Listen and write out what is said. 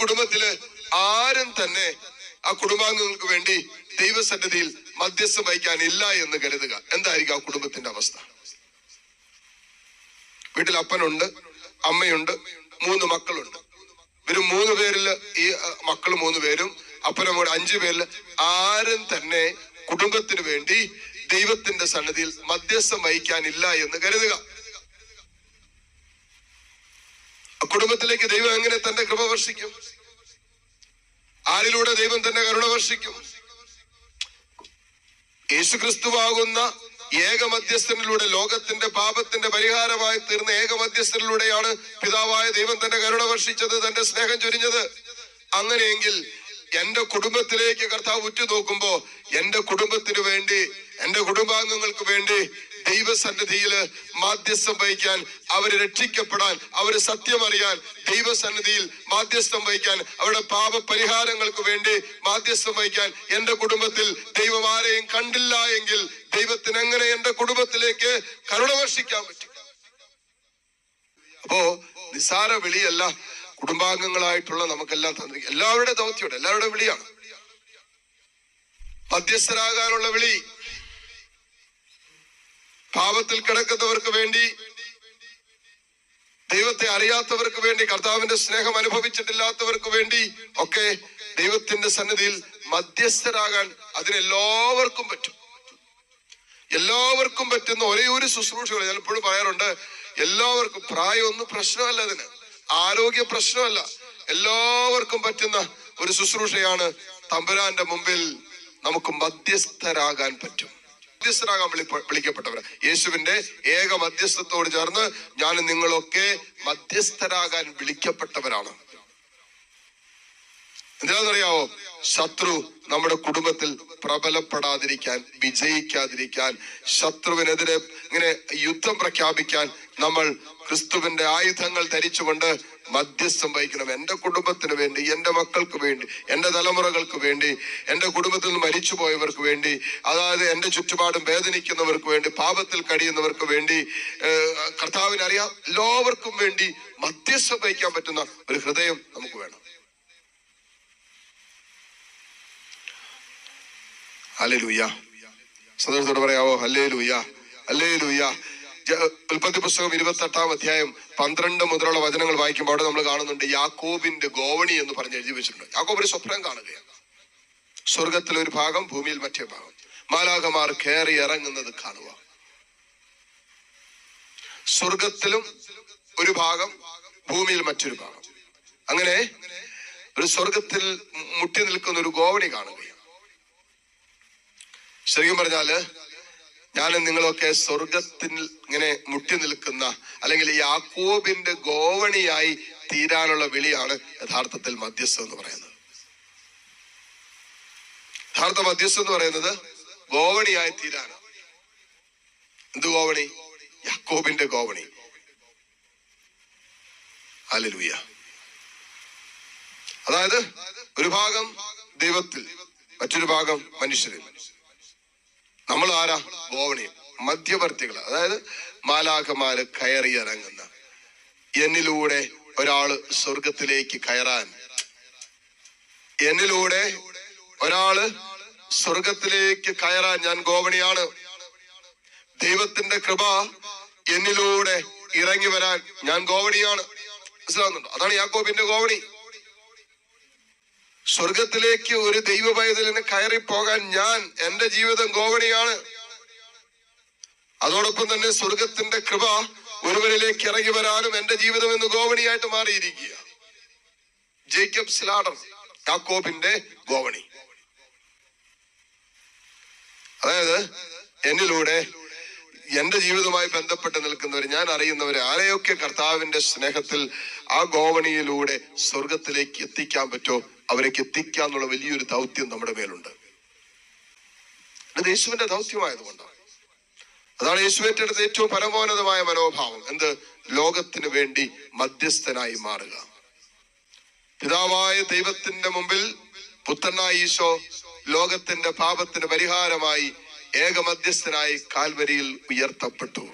കുടുംബത്തിൽ ആരും തന്നെ ആ കുടുംബാംഗങ്ങൾക്ക് വേണ്ടി ദൈവസന്നിധിയിൽ മധ്യസ്ഥം വഹിക്കാനില്ല എന്ന് കരുതുക. എന്തായിരിക്കും ആ കുടുംബത്തിന്റെ അവസ്ഥ? വീട്ടിൽ അപ്പനുണ്ട് അമ്മയുണ്ട് മൂന്ന് മക്കളുണ്ട്. ഇവർ മൂന്ന് പേരിൽ ഈ മക്കൾ മൂന്ന് പേരും അപ്പനും കൂടെ അഞ്ചു പേരിൽ ആരും തന്നെ കുടുംബത്തിന് വേണ്ടി ദൈവത്തിന്റെ സന്നിധിയിൽ മധ്യസ്ഥം വഹിക്കാനില്ല എന്ന് കരുതുക ആ കുടുംബത്തിലേക്ക് ദൈവം എങ്ങനെ തന്റെ കൃപ വർഷിക്കും? ആരിലൂടെ ദൈവം തന്റെ കരുണ വർഷിക്കും? യേശുക്രിസ്തുവാകുന്ന ഏക മധ്യസ്ഥനിലൂടെ ലോകത്തിന്റെ പാപത്തിന്റെ പരിഹാരമായി തീർന്ന ഏക മധ്യസ്ഥനിലൂടെയാണ് പിതാവായ ദൈവം തന്റെ കരുണ വർഷിച്ചത് തന്റെ സ്നേഹം ചൊരിഞ്ഞത്. അങ്ങനെയെങ്കിൽ എന്റെ കുടുംബത്തിലേക്ക് കർത്താവ് ഉറ്റുനോക്കുമ്പോ എന്റെ കുടുംബത്തിന് വേണ്ടി എന്റെ കുടുംബാംഗങ്ങൾക്ക് വേണ്ടി ദൈവസന്നിധിയിൽ മാധ്യസ്ഥം വഹിക്കാൻ അവരെ രക്ഷിക്കപ്പെടാൻ അവരെ സത്യമറിയാൻ ദൈവസന്നിധിയിൽ മാധ്യസ്ഥം വഹിക്കാൻ അവരുടെ പാപ പരിഹാരങ്ങൾക്ക് വേണ്ടി മാധ്യസ്ഥം വഹിക്കാൻ എന്റെ കുടുംബത്തിൽ ദൈവം ആരെയും കണ്ടില്ല എങ്കിൽ ദൈവത്തിന് എങ്ങനെ എന്റെ കുടുംബത്തിലേക്ക് കരുണവർഷിക്കാൻ പറ്റും? അപ്പോ നിസാര വിളിയല്ല കുടുംബാംഗങ്ങളായിട്ടുള്ള നമുക്കെല്ലാം തന്നിരിക്കും എല്ലാവരുടെ ദൗത്യമുണ്ട് എല്ലാവരുടെ വിളിയാണ്. മധ്യസ്ഥരാകാനുള്ള വിളി പാപത്തിൽ കിടക്കുന്നവർക്ക് വേണ്ടി ദൈവത്തെ അറിയാത്തവർക്ക് വേണ്ടി കർത്താവിന്റെ സ്നേഹം അനുഭവിച്ചിട്ടില്ലാത്തവർക്ക് വേണ്ടി ഒക്കെ ദൈവത്തിന്റെ സന്നിധിയിൽ മധ്യസ്ഥരാകാൻ അതിനെല്ലാവർക്കും പറ്റും. എല്ലാവർക്കും പറ്റുന്ന ഒരേ ഒരു ശുശ്രൂഷകൾ ഞാൻ എപ്പോഴും പറയാറുണ്ട്. എല്ലാവർക്കും പ്രായമൊന്നും പ്രശ്നമല്ല അതിന്. ആരോഗ്യ പ്രശ്നമല്ല. എല്ലാവർക്കും പറ്റുന്ന ഒരു ശുശ്രൂഷയാണ് തമ്പുരാന്റെ മുമ്പിൽ നമുക്ക് മധ്യസ്ഥരാകാൻ പറ്റും. മധ്യസ്ഥരാകാൻ വിളി വിളിക്കപ്പെട്ടവർ യേശുവിന്റെ ഏക മധ്യസ്ഥത്തോട് ചേർന്ന് ഞാൻ നിങ്ങളൊക്കെ മധ്യസ്ഥരാകാൻ വിളിക്കപ്പെട്ടവരാണ്. എന്താണെന്നറിയാവോ? ശത്രു നമ്മുടെ കുടുംബത്തിൽ പ്രബലപ്പെടാതിരിക്കാൻ വിജയിക്കാതിരിക്കാൻ ശത്രുവിനെതിരെ ഇങ്ങനെ യുദ്ധം പ്രഖ്യാപിക്കാൻ നമ്മൾ ക്രിസ്തുവിന്റെ ആയുധങ്ങൾ ധരിച്ചുകൊണ്ട് മധ്യസ്ഥം വഹിക്കണം. എന്റെ കുടുംബത്തിന് വേണ്ടി എന്റെ മക്കൾക്ക് വേണ്ടി എന്റെ തലമുറകൾക്ക് വേണ്ടി എന്റെ കുടുംബത്തിൽ നിന്ന് മരിച്ചു പോയവർക്ക് വേണ്ടി അതായത് എന്റെ ചുറ്റുപാടും വേദനിക്കുന്നവർക്ക് വേണ്ടി പാപത്തിൽ കഴിയുന്നവർക്ക് വേണ്ടി കർത്താവിനറിയാം എല്ലാവർക്കും വേണ്ടി മധ്യസ്ഥം വഹിക്കാൻ പറ്റുന്ന ഒരു ഹൃദയം നമുക്ക് ഹല്ലേലൂയ. സന്തോഷത്തോടെ പറയാവോ? ഹല്ലേ ലൂയ ലൂയ ഉൽപ്പത്തി പുസ്തകം ഇരുപത്തി എട്ടാം അധ്യായം പന്ത്രണ്ട് മുതലുള്ള വചനങ്ങൾ വായിക്കുമ്പോൾ അവിടെ നമ്മൾ കാണുന്നുണ്ട് യാക്കോബിന്റെ ഗോവണി എന്ന് പറഞ്ഞ് എഴുതി വെച്ചിട്ടുണ്ട്. യാക്കോബ് ഒരു സ്വപ്നം കാണുകയാണ്. സ്വർഗത്തിൽ ഒരു ഭാഗം ഭൂമിയിൽ മറ്റേ ഭാഗം. മാലാകമാർ കയറി ഇറങ്ങുന്നത് കാണുക. സ്വർഗത്തിലും ഒരു ഭാഗം ഭൂമിയിൽ മറ്റൊരു ഭാഗം. അങ്ങനെ ഒരു സ്വർഗത്തിൽ മുട്ടി നിൽക്കുന്ന ഒരു ഗോവണി കാണുകയാണ് ശരിക്കും പറഞ്ഞാൽ ഞാൻ നിങ്ങളൊക്കെ സ്വർഗത്തിൽ ഇങ്ങനെ മുട്ടി നിൽക്കുന്ന അല്ലെങ്കിൽ യാക്കോബിന്റെ ഗോവണിയായി തീരാനുള്ള വിളിയാണ് യഥാർത്ഥത്തിൽ മധ്യസ്ഥം എന്ന് പറയുന്നത്. യഥാർത്ഥ മധ്യസ്ഥം എന്ന് പറയുന്നത് ഗോവണിയായി തീരാനാണ്. എന്ത് ഗോവണി? യാക്കോബിന്റെ ഗോവണി. ഹല്ലേലൂയ. അതായത് ഒരു ഭാഗം ദൈവത്തിൽ മറ്റൊരു ഭാഗം മനുഷ്യരിൽ. നമ്മൾ ആരാ ഗോവണി മധ്യവർത്തികൾ. അതായത് മാലാഖമാര് കയറി ഇറങ്ങുന്ന. എന്നിലൂടെ ഒരാൾ സ്വർഗത്തിലേക്ക് കയറാൻ. എന്നിലൂടെ ഒരാൾ സ്വർഗത്തിലേക്ക് കയറാൻ ഞാൻ ഗോവണിയാണ് ദൈവത്തിന്റെ കൃപ എന്നിലൂടെ ഇറങ്ങി വരാൻ ഞാൻ ഗോവണിയാണ് മനസ്സിലാവുന്നുണ്ടോ? അതാണ് യാക്കോബിന്റെ ഗോവണി സ്വർഗത്തിലേക്ക് ഒരു ദൈവ പൈതലിന് കയറി പോകാൻ ഞാൻ എന്റെ ജീവിതം ഗോവണിയാണ്. അതോടൊപ്പം തന്നെ സ്വർഗത്തിന്റെ കൃപ ഒരുവരിലേക്ക് ഇറങ്ങി വരാനും എന്റെ ജീവിതം എന്ന് ഗോവണിയായിട്ട് മാറിയിരിക്കുക. ജേക്കബ് സിലാഡർ യാക്കോബിന്റെ ഗോവണി. അതായത് എന്നിലൂടെ എന്റെ ജീവിതവുമായി ബന്ധപ്പെട്ട് നിൽക്കുന്നവർ ഞാൻ അറിയുന്നവരെ ആരെയൊക്കെ കർത്താവിന്റെ സ്നേഹത്തിൽ ആ ഗോവണിയിലൂടെ സ്വർഗത്തിലേക്ക് എത്തിക്കാൻ പറ്റോ? അവരേക്ക് എത്തിക്കാന്നുള്ള വലിയൊരു ദൗത്യം നമ്മുടെ മേലുണ്ട്. അത് യേശുവിന്റെ ദൗത്യമായതുകൊണ്ടാണ്. അതാണ് യേശു ഏറ്റെടുത്ത ഏറ്റവും പരമോന്നതമായ മനോഭാവം. എന്ത്? ലോകത്തിന് വേണ്ടി മധ്യസ്ഥനായി മാറുക. പിതാവായ ദൈവത്തിന്റെ മുമ്പിൽ പുത്രനായ ഈശോ ലോകത്തിന്റെ പാപത്തിന് പരിഹാരമായി ഏക മധ്യസ്ഥനായി കാൽവരിയിൽ ഉയർത്തപ്പെട്ടു.